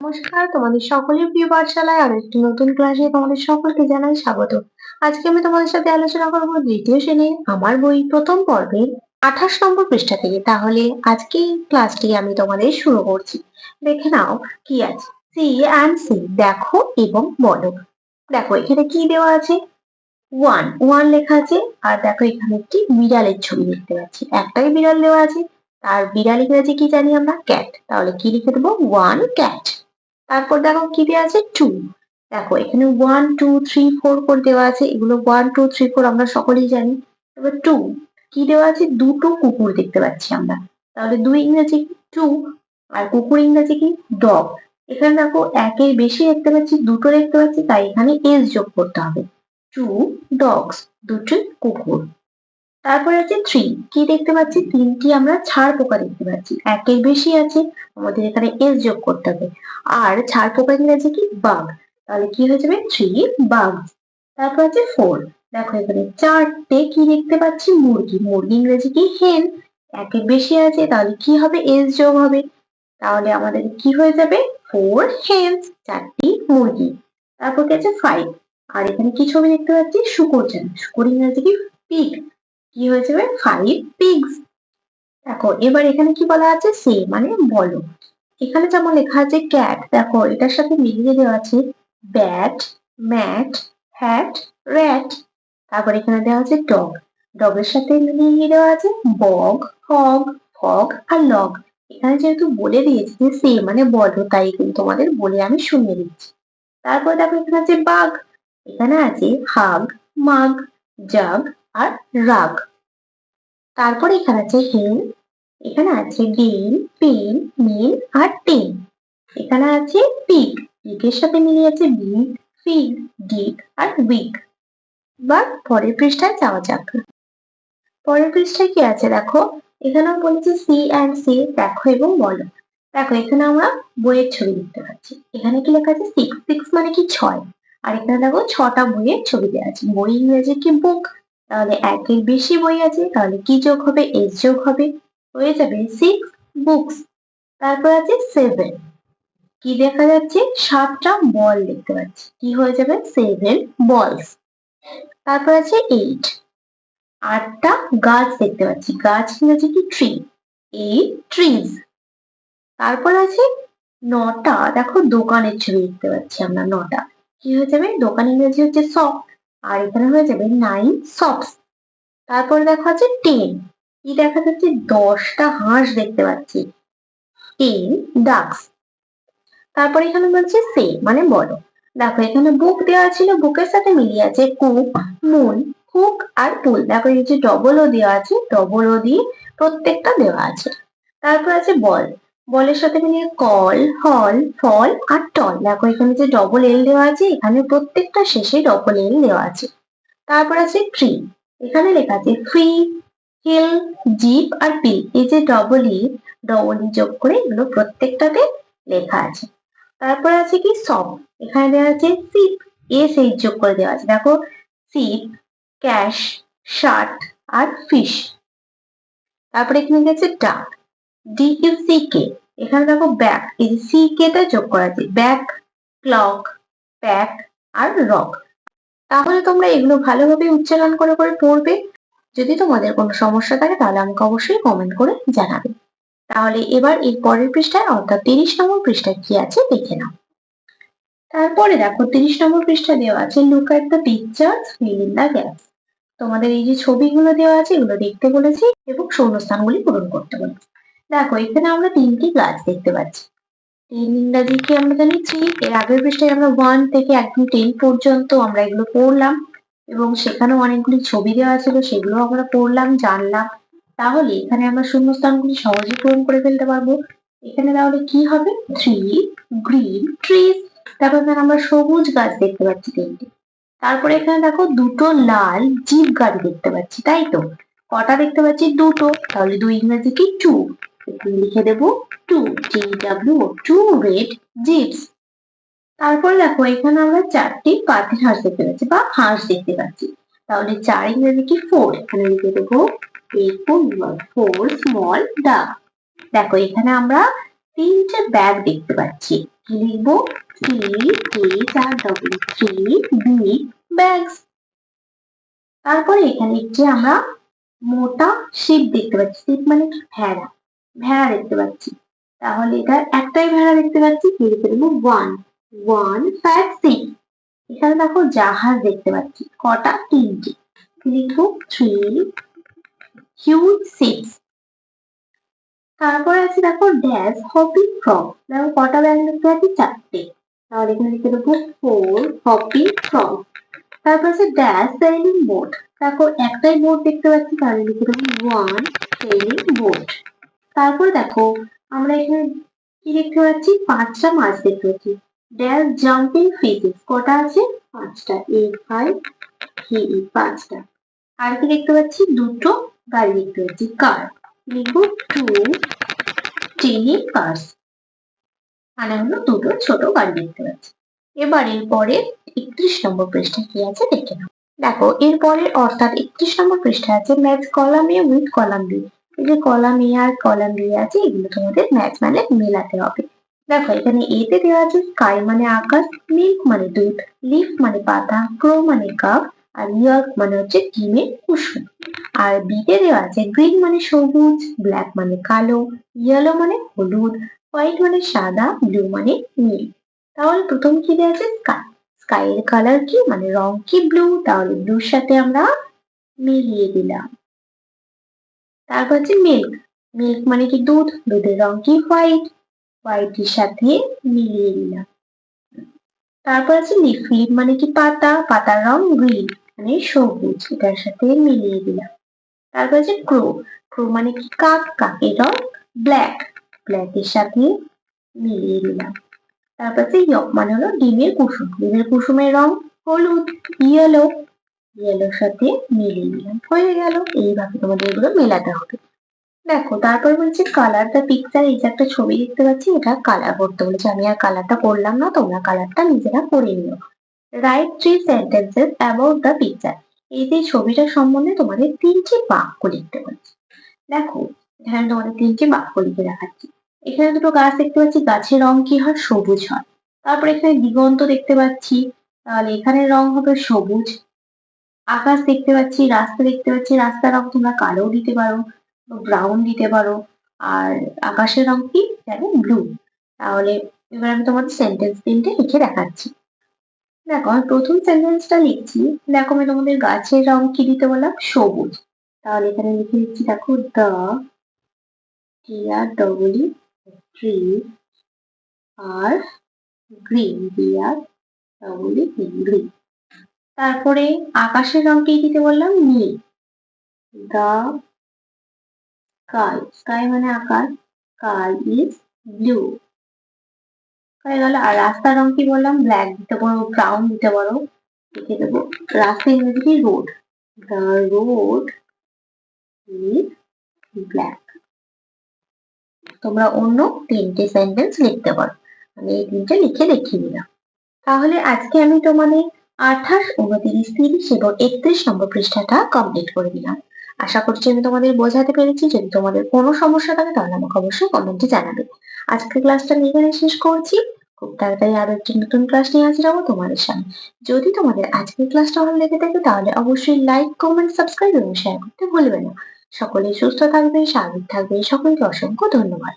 নমস্কার, তোমাদের সকলের প্রিয় পাঠশালায় আর একটি নতুন ক্লাসে তোমাদের সকলকে জানাই স্বাগত। আজকে আমি তোমাদের সাথে আলোচনা করব দ্বিতীয় শ্রেণির আমার বই প্রথম পর্বের আঠাশ নম্বর পৃষ্ঠা থেকে। তাহলে আজকে ক্লাসটি আমি তোমাদের শুরু করছি। দেখে নাও কি আছে। সি অ্যান্ড সি দেখো এবং বলো। দেখো, এখানে কি দেওয়া আছে? ওয়ান ওয়ান লেখা আছে, আর দেখো এখানে একটি বিড়ালের ছবি দেখতে পাচ্ছি। একটাই বিড়াল দেওয়া আছে, তার বিড়াল ইংরেজি কি জানি আমরা? ক্যাট তাহলে কি লিখে দেবো? ওয়ান ক্যাট তারপর দেখো কি দেওয়া আছে? টু দেখো, এখানে ওয়ান টু থ্রি ফোর করে দেওয়া আছে। এগুলো ওয়ান টু থ্রি ফোর আমরা সকলেই জানি। এবার টু কি দেওয়া আছে? দুটো কুকুর দেখতে পাচ্ছি আমরা। তাহলে দুই ইংরেজি টু আর কুকুর ইংরেজি কি? ডগ এখানে দেখো একের বেশি দেখতে পাচ্ছি, দুটো দেখতে পাচ্ছি, তাই এখানে এস যোগ করতে হবে। টু ডগস দুটো কুকুর। তারপরে আছে থ্রি কি দেখতে পাচ্ছি? তিনটি আমরা ছাড় পোকা দেখতে পাচ্ছি। একের বেশি আছে, আমাদের এখানে এস যোগ করতে হবে। আর ছাড় পোকা ইংরেজি কি? বাঘ। তাহলে কি হয়ে যাবে? থ্রি বাঘ। তারপর আছে ফোর দেখো এখানে চারটে কি দেখতে পাচ্ছি? মুরগি। মুরগি ইংরেজি কি? হেন একের বেশি আছে, তাহলে কি হবে? এস যোগ হবে। তাহলে আমাদের কি হয়ে যাবে? ফোর হেন্স চারটি মুরগি। তারপর কি আছে? ফাইভ আর এখানে কি ছবি দেখতে পাচ্ছি? শুকুর যেন শুকুর ইংরেজি কি? পিগ কি হয়ে যাবে ফাইভ পিগস দেখো, এবার এখানে কি বলা আছে? সে মানে বলো। এখানে যেমন লেখা আছে ক্যাট দেখো, এটার সাথে মিলিয়ে দেওয়া আছে ব্যাট ম্যাট হ্যাট র্যাট তারপর এখানে দেওয়া আছে ডগ ডগের সাথে মিলিয়ে দেওয়া আছে বগ হগ ফগ আর লগ এখানে যেহেতু বলে দিয়েছি যে সে মানে বলো, তাই কিন্তু তোমাদের বলে আমি শুনিয়ে দিচ্ছি। তারপর দেখো এখানে আছে বাঘ এখানে আছে হাগ মাগ জাগ আর রাগ তারপর এখানে আছে হেন এখানে আছে গেইন পেন মিন আর টেন। এখানে আছে পিক, পিকের সাথে মিলে আছে বিগ ফিগ ডিগ আর উইক বা পরের পৃষ্ঠায় যাওয়া যাক। পরের পৃষ্ঠায় কি আছে? দেখো, এখানেও বলেছে সি অ্যান্ড সি, দেখো এবং বলো। দেখো, এখানে আমরা বইয়ের ছবি দেখতে পাচ্ছি। এখানে কি লেখা আছে? সিক্স সিক্স মানে কি ছয়। আর এখানে দেখো, ছটা বইয়ের ছবি দেওয়া আছে। বই ইংরেজি কি বুক? তাহলে একের বেশি বই আছে, তাহলে কি যোগ হবে? এস যোগ হবে। হয়ে যাবে সিক্স বুকস তারপর আছে সেভেন কি দেখা যাচ্ছে? সাতটা বল দেখতে পাচ্ছি। কি হয়ে যাবে? সেভেন বলস তারপর আছে এইট আটটা গাছ দেখতে পাচ্ছি। গাছ ইংরেজি কি? ট্রি এইট ট্রিজ তারপর আছে নটা। দেখো দোকানের ছবি দেখতে পাচ্ছি আমরা, নটা। কি হয়ে যাবে? দোকান ইংরেজি হচ্ছে শপ আর এখানে হয়ে যাবে নাইন শপস তারপর দেখা আছে টেন কি দেখা যাচ্ছে? দশটা হাঁস দেখতে পাচ্ছি। টেন ডাকস তারপর এখানে বলছে সে মানে বলো দেখো, এখানে বুক দেওয়া ছিল বুকের সাথে মিলিয়ে আছে কুক মুন হুক আর পুল দেখো, এই যে ডবল ও দেওয়া আছে ডবল ও দিয়ে প্রত্যেকটা দেওয়া আছে। তারপর আছে বল বলের সাথে মিলিয়ে কল, হল, ফল আর টল। দেখো, এখানে যে ডবল এল দেওয়া আছে, এখানে প্রত্যেকটা শেষে ডবল এল দেওয়া আছে। তারপর আছে ট্রি এখানে লেখা আছে ফ্রি হিল জিপ আর পি এই যে ডবল ই ডবল ই যোগ করে এগুলো প্রত্যেকটাতে লেখা আছে। তারপর আছে কি সব এখানে দেওয়া আছে সিপ এস এইচ যোগ করে দেওয়া আছে। দেখো সিপ ক্যাশ শার্ট আর ফিশ তারপরে এখানে গেছে ডাক ডি এখানে দেখো ব্যাক এই সি টা যোগ করা আছে ব্যাক ক্লক প্যাক আর রক তাহলে তোমরা এগুলো ভালোভাবে উচ্চারণ করে করে পড়বে। যদি তোমাদের কোনো সমস্যা থাকে, তাহলে আমাকে অবশ্যই কমেন্ট করে জানাবে। তাহলে এবার এর পরের পৃষ্ঠায় অর্থাৎ তিরিশ নম্বর পৃষ্ঠায় কি আছে দেখে নাও। তারপরে দেখো, তিরিশ নম্বর পৃষ্ঠা দেওয়া আছে look at the pictures fill in the gaps তোমাদের এই যে ছবিগুলো দেওয়া আছে, এগুলো দেখতে বলেছি এবং শূন্যস্থানগুলি পূরণ করতে বলেছি। দেখো, এখানে আমরা তিনটি গাছ দেখতে পাচ্ছি। টেন ইংরাজিকে আমরা জানি? থ্রি এর আগের পৃষ্ঠায় আমরা ওয়ান থেকে একদম টেন পর্যন্ত আমরা এগুলো পড়লাম এবং সেখানেও অনেকগুলি ছবি দেওয়া ছিল সেগুলো আমরা পড়লাম, জানলাম। তাহলে এখানে আমরা শূন্যস্থানগুলি সহজে পূরণ করে ফেলতে পারব। এখানে তাহলে কি হবে? থ্রি গ্রিন ট্রিজ তারপর এখানে আমরা সবুজ গাছ দেখতে পাচ্ছি তিনটি। তারপরে এখানে দেখো, দুটো লাল জিপ গাছ দেখতে পাচ্ছি, তাই তো? কটা দেখতে পাচ্ছি? দুটো। তাহলে দুই ইংরেজি কি? টু লিখে দেবো two T W two red jeeps তারপর দেখো, এখানে আমরা চারটি পাতির হাঁস দেখতে পাচ্ছি বা হাঁস দেখতে পাচ্ছি। তাহলে চার ইংরেজি কি ফোর এখানে লিখে দেবো ফোর স্মল ডাক দেখো, এখানে আমরা তিনটে ব্যাগ দেখতে পাচ্ছি। কি লিখব? Three H R double three big bags তারপরে এখানে লিখছি আমরা মোটা শিপ দেখতে পাচ্ছি। শিপ মানে কি? ভেড়া। ভেড়া দেখতে পাচ্ছি। তাহলে এটা একটাই ভেড়া দেখতে পাচ্ছি, কি লিখে দেবো ওয়ান ওয়ান ফ্যাট শিপ এখানে দেখো জাহাজ দেখতে পাচ্ছি, কটা? তিনটি। লিখব? থ্রি হিউজ শিপস তারপরে আছে দেখো ড্যাশ হপি ফ্রগ দেখো কটা ব্যাগ দেখতে পাচ্ছি? চারটে। তাহলে এখানে লিখে দেবো ফোর হপিং ফ্রগ তারপর আছে ড্যাশ সেলিং বোট দেখো একটাই বোট দেখতে পাচ্ছি, তাহলে লিখে দেবো ওয়ান সেলিং বোট তারপর দেখো, আমরা এখানে কি দেখতে পাচ্ছি? পাঁচটা মাছ দেখতে পাচ্ছি। ড্যাশ জাম্পিং ফিশেস কটা আছে? পাঁচটা। এইট ফাইভ থ্রি পাঁচটা। আর কি দেখতে পাচ্ছি? দুটো গাড়ি দেখতে পাচ্ছি। কার লিখব টু টিনি কার্স মানে হলো দুটো ছোট গাড়ি দেখতে পাচ্ছি। এবার এরপরে একত্রিশ নম্বর পৃষ্ঠা কি আছে? দেখে নাও। দেখো এরপরে অর্থাৎ একত্রিশ নম্বর পৃষ্ঠা আছে। Match column A with column B যে কলাম এ আর কলাম বি আছে, এগুলো তোমাদের ম্যাচ মানে মেলাতে হবে। দেখো, এখানে এতে দেওয়া আছে স্কাই মানে আকাশ মিল্ক মানে দুধ লিফ মানে পাতা ক্রো মানে কাপ আর ইয়র্ক মানে হচ্ছে ডিমের কুসুম। আর বিতে দেওয়া আছে গ্রিন মানে সবুজ ব্ল্যাক মানে কালো ইয়েলো মানে হলুদ হোয়াইট মানে সাদা ব্লু মানে নীল। তাহলে প্রথম কি দেওয়া আছে? স্কাই স্কাই এর কালার কি? মানে রং কি ব্লু তাহলে ব্লুর সাথে আমরা মিলিয়ে দিলাম। তারপর হচ্ছে মিল্ক মিল্ক মানে কি দুধ? দুধের রং কি হোয়াইট হোয়াইটের সাথে মিলিয়ে দিলাম তারপর আছে লিফ মানে কি পাতা? পাতার রং গ্রিন মানে সবুজ, এটার সাথে মিলিয়ে দিলাম। তারপর আছে ক্রো ক্রো মানে কি কাক? কাকের রং ব্ল্যাক ব্ল্যাকের সাথে মিলিয়ে দিলাম। তারপর আছে ইয়ক মানে হলো ডিমের কুসুম। ডিমের কুসুমের রং হলুদ ইয়েলো ইয়েলোর সাথে মিলিয়ে দিলাম হয়ে গেল। এইভাবে তোমাদের এগুলো মেলাতে হবে। দেখো, তারপর বলছে কালার দ্য পিকচার এই যে একটা ছবি দেখতে পাচ্ছি, এটা কালার করতে বলেছে। আমি আর কালারটা করলাম না, তোমরা কালারটা নিজেরা করে নিও। Write three sentences about the picture এই যে ছবিটা সম্বন্ধে তোমাদের তিনটি বাক্য লিখতে বলছে। দেখো, এখানে তোমাদের তিনটি বাক্য লিখে দেখাচ্ছি। এখানে দুটো গাছ দেখতে পাচ্ছি, গাছের রং কি হয়? সবুজ হয়। তারপর এখানে দিগন্ত দেখতে পাচ্ছি। তাহলে এখানে রং হবে সবুজ। আকাশ দেখতে পাচ্ছি, রাস্তা দেখতে পাচ্ছি, রাস্তার রং তোমরা কালো দিতে পারো ব্রাউন দিতে পারো, আর আকাশের রং কি? জানো ব্লু তাহলে এবার আমি তোমাদের সেন্টেন্স তিনটে লিখে দেখাচ্ছি। দেখো, আমি প্রথম সেন্টেন্সটা লিখছি। দেখো, আমি তোমাদের গাছের রং কি দিতে বললাম? সবুজ। তাহলে এখানে লিখে দিচ্ছি, দেখো T R double E tree আর green G R double E green তারপরে আকাশের রং কি দিতে বললাম? নীল। দ্য স্কাই স্কাই মানে আকাশ। Sky is blue. হয়ে গেল। আর রাস্তার রং কি বললাম? ব্ল্যাক দিতে পারো, ব্রাউন দিতে পারো। লিখে দেবো। রাস্তা ইংরেজি কি? Road. The road is black. তোমরা অন্য তিনটে সেন্টেন্স লিখতে পারো। আমি এই তিনটে লিখে দেখিয়ে দিলাম। তাহলে আজকে আমি তোমাদের আঠাশ উনত্রিশ তিরিশ এবং একত্রিশ নম্বর পৃষ্ঠাটা কমপ্লিট করে দিলাম আশা করছি আমি তোমাদের বোঝাতে পেরেছি। যদি তোমাদের কোনো সমস্যা থাকে, তাহলে আমাকে অবশ্যই কমেন্টে জানাবে। আজকের ক্লাসটা এখানে শেষ করছি। খুব তাড়াতাড়ি আরও একটি নতুন ক্লাস নিয়ে হাজির হব তোমাদের সামনে। যদি তোমাদের আজকের ক্লাসটা ভালো লেগে থাকে, তাহলে অবশ্যই লাইক কমেন্ট সাবস্ক্রাইব এবং শেয়ার করতে ভুলবে না। সকলে সুস্থ থাকবে স্বাভাবিক থাকবে সকলকে অসংখ্য ধন্যবাদ।